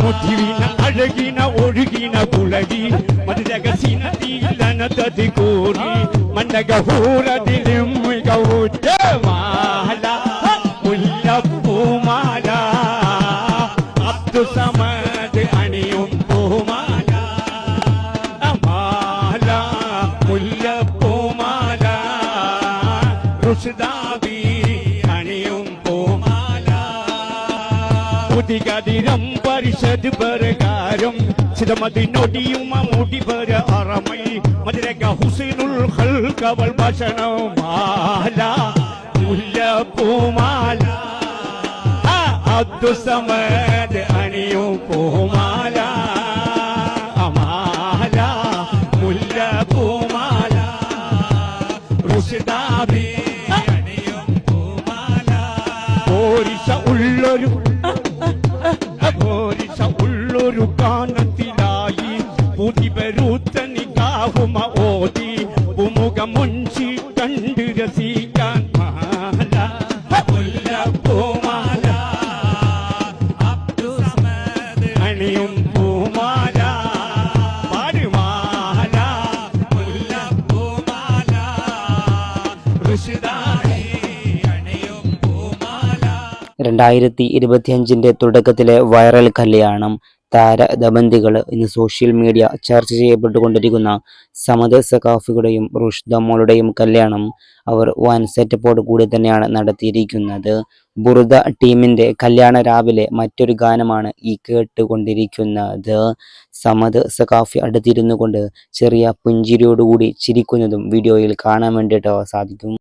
മുടിവിന അഴകിന ഒഴുകിന കുളരി മധുരകസിന തീലനതതി കോരി മണ്ടകഹൂരതിലും മികവുറ്റ മാല മുല്ലപ്പൂമാല അബ്ദുസമദ് അണിയും പൂമാല മാല മുല്ലപ്പൂമാല റുഷ്ദാബി മുതികതിരം പരിഷത് പ്രകാരം ചിതമതിനൊടിയും മുടി പര അറമൈ. മതിരക ഹുസൈനുൽ ഹൽക്കവൾ ഭക്ഷണം മാല. മുല്ലപ്പൂമാല ആ, അബ്ദുസമദ് അണിയും പൂമാല. അമാല. മുല്ലപ്പൂമാല ഋഷിതാബി അണിയും പൂമാല. പോരിശ ഉള്ളൊരു പുതിപരുത്ത നിഗാഹുമ ഓതി. പുമുഖ മുൻഷി കണ്ട് രസിക്കാൻ മാല. പൂമാല അണിയും പൂമാല. പാടുമാല. പൂമാല. രണ്ടായിരത്തി ഇരുപത്തിയഞ്ചിന്റെ തുടക്കത്തിലെ വൈറൽ കല്യാണം താര ദമ്പതികൾ ഇന്ന് സോഷ്യൽ മീഡിയ ചർച്ച ചെയ്യപ്പെട്ടുകൊണ്ടിരിക്കുന്ന സമദ് സഖാഫിയുടെയും റുഷ്ദ മോളുടെയും കല്യാണം അവർ വൻ സെറ്റപ്പോട് കൂടി തന്നെയാണ് നടത്തിയിരിക്കുന്നത്. ബുറുദ ടീമിന്റെ കല്യാണ രാവിലെ മറ്റൊരു ഗാനമാണ് ഈ കേട്ടുകൊണ്ടിരിക്കുന്നത്. സമദ് സഖാഫി അടുത്തിരുന്നു കൊണ്ട് ചെറിയ പുഞ്ചിരിയോടുകൂടി ചിരിക്കുന്നതും വീഡിയോയിൽ കാണാൻ വേണ്ടിയിട്ട് സാധിക്കും.